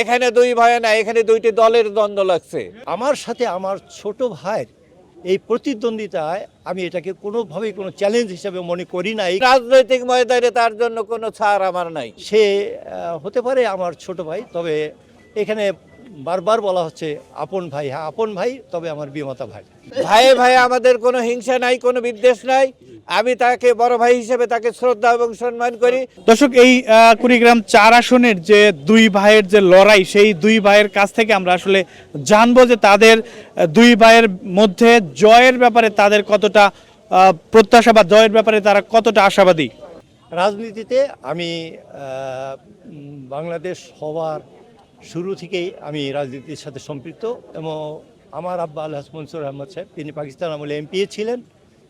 এখানে দুই ভাই না এখানে দুইটি দলের দ্বন্দ্ব লাগছে। আমার সাথে আমার ছোট ভাইয়ের এই প্রতিদ্বন্দ্বিতায় আমি এটাকে কোনোভাবেই কোনো চ্যালেঞ্জ হিসেবে মনে করি না এই রাজনৈতিক ময়দানে তার জন্য কোনো ছাড় আমার নাই। সে হতে পারে আমার ছোট ভাই তবে এখানে বারবার বলা হচ্ছে আপন ভাই হ্যাঁ আপন ভাই তবে আমার বিমাতা ভাই। ভাইয়ে ভাইয়ে আমাদের কোনো হিংসা নাই কোনো বিদ্বেষ নাই। আমি তাকে বড় ভাই হিসেবে তাকে শ্রদ্ধা এবং সম্মান করি। দর্শক এই কুড়িগ্রাম চার আসনের যে দুই ভাইয়ের যে লড়াই সেই দুই ভাইয়ের কাছ থেকে আমরা আসলে জানব যে তাদের দুই ভাইয়ের মধ্যে জয়ের ব্যাপারে তাদের কতটা প্রত্যাশা বা জয়ের ব্যাপারে তারা কতটা আশাবাদী? রাজনীতিতে আমি বাংলাদেশ হওয়ার শুরু থেকেই আমি রাজনীতির সাথে সম্পৃক্ত এবং আমার আব্বা আল্লাহ মনসুর আহমদ সাহেব, তিনি পাকিস্তান আমলে এমপি ছিলেন।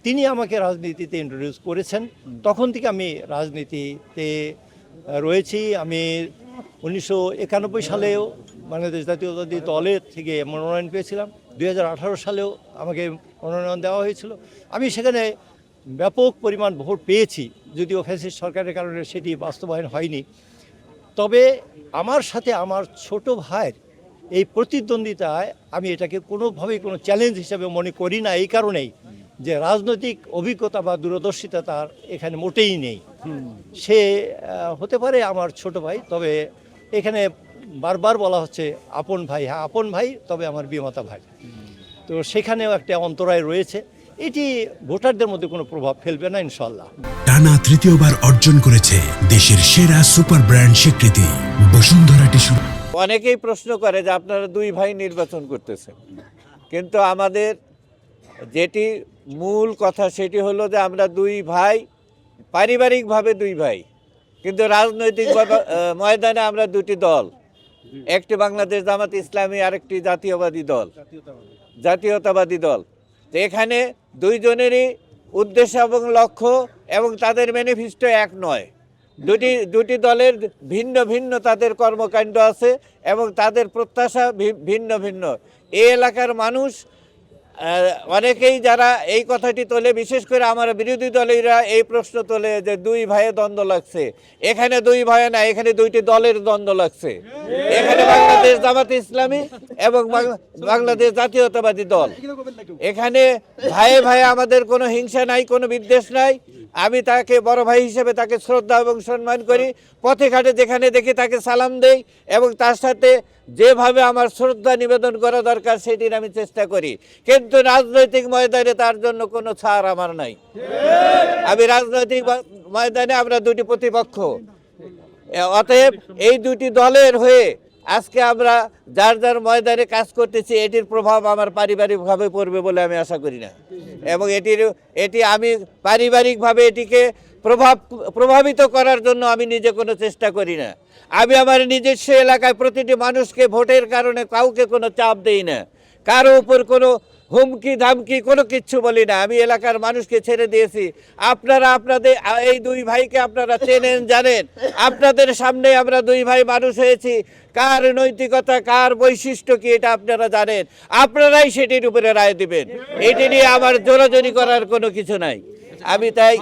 তিনি আমাকে রাজনীতিতে ইন্ট্রোডিউস করেছেন। তখন থেকে আমি রাজনীতিতে রয়েছি। আমি উনিশশো একানব্বই সালেও বাংলাদেশ জাতীয়তাবাদী দলের থেকে মনোনয়ন পেয়েছিলাম। দু হাজার আঠারো সালেও আমাকে মনোনয়ন দেওয়া হয়েছিল। আমি সেখানে ব্যাপক পরিমাণ ভোট পেয়েছি। যদিও ফ্যাসিস্ট সরকারের কারণে সেটি বাস্তবায়ন হয়নি। তবে আমার সাথে আমার ছোট ভাইয়ের এই প্রতিদ্বন্দ্বিতায় আমি এটাকে কোনোভাবেই কোনো চ্যালেঞ্জ হিসেবে মনে করি না, এই কারণেই যে রাজনৈতিক অভিজ্ঞতা বা দূরদর্শিতা তার এখানে মোটেই নেই। সে হতে পারে আমার ছোট ভাই, তবে এখানে বারবার বলা হচ্ছে আপন ভাই হ্যাঁ আপন ভাই, তবে আমার বিমাতা ভাই। তো সেখানেও একটা অন্তরায় রয়েছে। এটি ভোটারদের মধ্যে কোনো প্রভাব ফেলবে না ইনশাল্লাহ টানা তৃতীয়বার অর্জন করেছে দেশের সেরা সুপার ব্র্যান্ড স্বীকৃতি। বসুন্ধরা টিস্যু। অনেকেই প্রশ্ন করে যে আপনারা দুই ভাই নির্বাচন করতেছেন। কিন্তু আমাদের যেটি মূল কথা সেটি হলো যে আমরা দুই ভাই, পারিবারিকভাবে দুই ভাই। কিন্তু রাজনৈতিক ময়দানে আমরা দুটি দল। একটি বাংলাদেশ জামাত ইসলামী, আরেকটি জাতীয়বাদী দল। জাতীয়তাবাদী দল। এখানে দুইজনেরই উদ্দেশ্য এবং লক্ষ্য এবং তাদের ম্যানিফেস্টো এক নয়। দুটি দুটি দলের ভিন্ন ভিন্ন তাদের কর্মকাণ্ড আছে এবং তাদের প্রত্যাশা ভিন্ন ভিন্ন। এই এলাকার মানুষ অনেকেই যারা এই কথাটি তোলে, বিশেষ করে আমার বিরোধী দলেরা এই প্রশ্ন তোলে যে দুই ভাইয়ে দ্বন্দ্ব লাগছে। এখানে দুই ভাই না, এখানে দুইটি দলের দ্বন্দ্ব লাগছে। এখানে বাংলাদেশ জামাত ইসলামী এবং বাংলাদেশ জাতীয়তাবাদী দল। এখানে ভাইয়ে ভাইয়ে আমাদের কোনো হিংসা নাই, কোনো বিদ্বেষ নাই। আমি তাকে বড় ভাই হিসেবে তাকে শ্রদ্ধা এবং সম্মান করি। পথে ঘাটে যেখানে দেখি তাকে সালাম দেই এবং তার সাথে যেভাবে আমার শ্রদ্ধা নিবেদন করা দরকার সেটির আমি চেষ্টা করি। কিন্তু রাজনৈতিক ময়দানে তার জন্য কোনো ছাড় আমার নাই। আমি রাজনৈতিক ময়দানে আমরা দুটি প্রতিপক্ষ। অতএব এই দুটি দলের হয়ে আজকে আমরা যার যার ময়দানে কাজ করতেছি, এটির প্রভাব আমার পারিবারিকভাবে পড়বে বলে আমি আশা করি না। এবং এটির, এটি আমি পারিবারিকভাবে এটিকে প্রভাব, প্রভাবিত করার জন্য আমি নিজে কোনো চেষ্টা করি না। আমি আমার নিজস্ব এলাকায় প্রতিটি মানুষকে ভোটের কারণে কাউকে কোনো চাপ দেই না। কারও উপর কোনো হুমকি ধামকি কোনো কিচ্ছু বলি না। আমি এলাকার মানুষকে ছেড়ে দিয়েছি। আপনারা আপনাদের, এই দুই ভাইকে আপনারা চেনেন, জানেন। আপনাদের সামনে আমরা দুই ভাই মানুষ হয়েছি। কার নৈতিকতা, কার বৈশিষ্ট্য কি এটা আপনারা জানেন। আপনারাই সেটির উপরে রায় দিবেন। এটি নিয়ে আমার জোরাজোরি করার কোনো কিছু নাই। আমি তাই